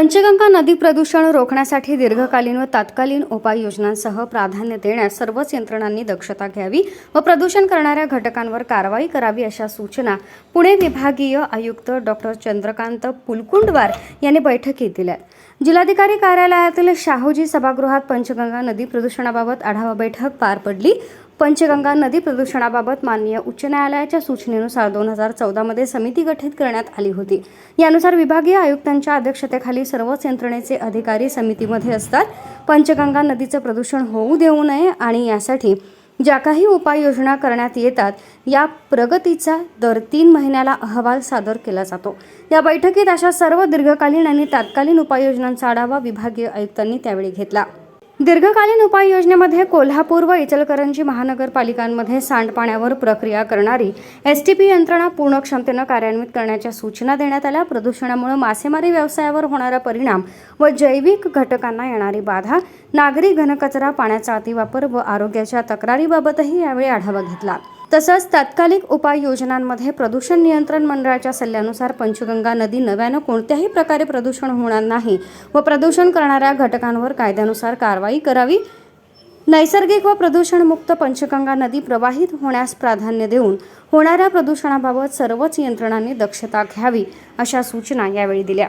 पंचगंगा नदी प्रदूषण रोखण्यासाठी दीर्घकालीन व तात्कालीन उपाययोजनांसह प्राधान्य देण्यास सर्वच यंत्रणांनी दक्षता घ्यावी व प्रदूषण करणाऱ्या घटकांवर कारवाई करावी अशा सूचना पुणे विभागीय आयुक्त डॉक्टर चंद्रकांत पुलकुंडवार यांनी बैठकीत दिल्या. जिल्हाधिकारी कार्यालयातील शाहूजी सभागृहात पंचगंगा नदी प्रदूषणाबाबत आढावा बैठक पार पडली. पंचगंगा नदी प्रदूषणाबाबत माननीय उच्च न्यायालयाच्या सूचनेनुसार दोन हजार चौदामध्ये समिती गठीत करण्यात आली होती. यानुसार विभागीय आयुक्तांच्या अध्यक्षतेखाली सर्वच यंत्रणेचे अधिकारी समितीमध्ये असतात. पंचगंगा नदीचं प्रदूषण होऊ देऊ नये आणि यासाठी ज्या काही उपाययोजना करण्यात येतात या प्रगतीचा दर तीन महिन्याला अहवाल सादर केला जातो. या बैठकीत अशा सर्व दीर्घकालीन आणि तात्कालीन उपाययोजनांचा आढावा विभागीय आयुक्तांनी त्यावेळी घेतला. दीर्घकालीन उपाययोजनेमध्ये कोल्हापूर व इचलकरंजी महानगरपालिकांमध्ये सांडपाण्यावर प्रक्रिया करणारी एस टी पी यंत्रणा पूर्ण क्षमतेनं कार्यान्वित करण्याच्या सूचना देण्यात आल्या. प्रदूषणामुळे मासेमारी व्यवसायावर होणारा परिणाम व जैविक घटकांना येणारी बाधा नागरी घनकचरा पाण्याचा अतिवापर व आरोग्याच्या तक्रारीबाबतही यावेळी आढावा घेतला. तसंच तात्कालिक उपाययोजनांमध्ये प्रदूषण नियंत्रण मंडळाच्या सल्ल्यानुसार पंचगंगा नदी नव्यानं कोणत्याही प्रकारे प्रदूषण होणार नाही व प्रदूषण करणाऱ्या घटकांवर कायद्यानुसार कारवाई करावी. नैसर्गिक व प्रदूषणमुक्त पंचगंगा नदी प्रवाहित होण्यास प्राधान्य देऊन होणाऱ्या प्रदूषणाबाबत सर्वच यंत्रणांनी दक्षता घ्यावी अशा सूचना यावेळी दिल्या.